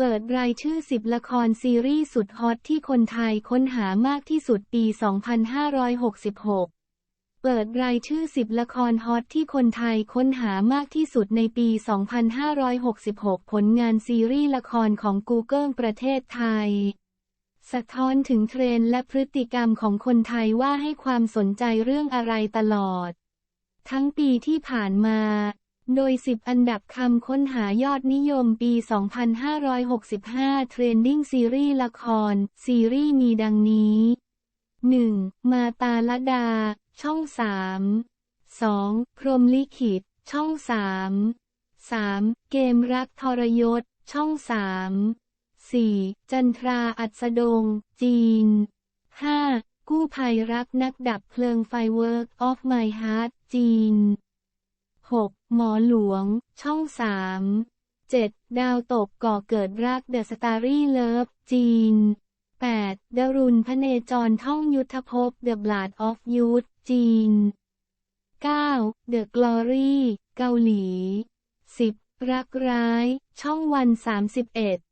เปิดรายชื่อ 10 ละครซีรีส์สุดฮอตที่คนไทยค้นหามากที่สุดปี 2566 เปิดรายชื่อ 10 ละครฮอตที่คนไทยค้นหามากที่สุดในปี 2566 ผลงานซีรีส์ละครของ Google ประเทศไทย สะท้อนถึงเทรนและพฤติกรรมของคนไทยว่าให้ความสนใจเรื่องอะไรตลอด ทั้งปีที่ผ่านมา โดย 10 อันดับคำค้นหายอดนิยมปี 2565 เทรนดิ้งซีรีส์ละคร ซีรีส์มีดังนี้ 1. มาตาลดา ช่อง 3 2. พรมลิขิต ช่อง 3 3. เกมรักทรยศ ช่อง 3 4. จันทราอัสดง จีน 5. กู้ภัยรักนักดับเพลิงไฟเวิร์กออฟไมฮาร์ดจีน 6. หมอหลวง ช่อง 3 7. ดาวตกก่อเกิดรักเดอะสตารี่เลิฟจีน 8. ดารุณพเนจรท่องยุทธภพ The Blood of Youth จีน 9. The Glory เกาหลี 10. รักร้าย ช่องวัน 31